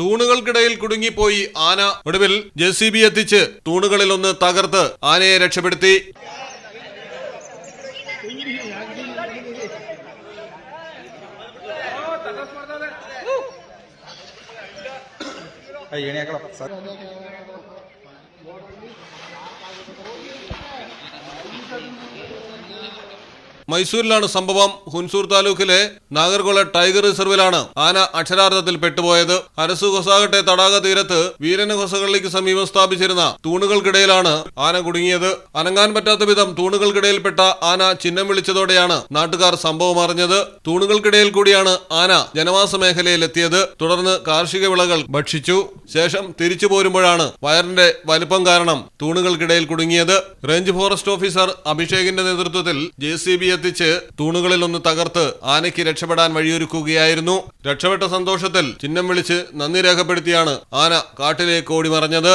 തൂണുകൾക്കിടയിൽ കുടുങ്ങിപ്പോയി ആന ഒടുവിൽ J C B എത്തിച്ച് തൂണുകളിൽ ഒന്ന് തകർത്ത് ആനയെ രക്ഷപ്പെടുത്തി. മൈസൂരിലാണ് സംഭവം. ഹുൻസൂർ താലൂക്കിലെ നാഗർകോള ടൈഗർ റിസർവിലാണ് ആന അക്ഷരാർത്ഥത്തിൽ പെട്ടുപോയത്. അരസു ഹൊസാകട്ടെ തടാക തീരത്ത് വീരന ഹൊസകളിലേക്ക് സമീപം സ്ഥാപിച്ചിരുന്ന തൂണുകൾക്കിടയിലാണ് ആന കുടുങ്ങിയത്. അനങ്ങാൻ പറ്റാത്ത വിധം തൂണുകൾക്കിടയിൽപ്പെട്ട ആന ചിഹ്നം വിളിച്ചതോടെയാണ് നാട്ടുകാർ സംഭവം അറിഞ്ഞത്. തൂണുകൾക്കിടയിൽ കൂടിയാണ് ആന ജനവാസ മേഖലയിലെത്തിയത്. തുടർന്ന് കാർഷിക വിളകൾ ഭക്ഷിച്ചു. ശേഷം തിരിച്ചു പോരുമ്പോഴാണ് വയറിന്റെ വലിപ്പം കാരണം തൂണുകൾക്കിടയിൽ കുടുങ്ങിയത്. റേഞ്ച് ഫോറസ്റ്റ് ഓഫീസർ അഭിഷേകിന്റെ നേതൃത്വത്തിൽ ജെ എത്തിച്ച് തൂണുകളിൽ ഒന്ന് തകർത്ത് ആനയ്ക്ക് രക്ഷപ്പെടാൻ വഴിയൊരുക്കുകയായിരുന്നു. രക്ഷപ്പെട്ട സന്തോഷത്തിൽ ചിഹ്നം വിളിച്ച് നന്ദി രേഖപ്പെടുത്തിയാണ് ആന കാട്ടിലേക്ക് ഓടി മറഞ്ഞത്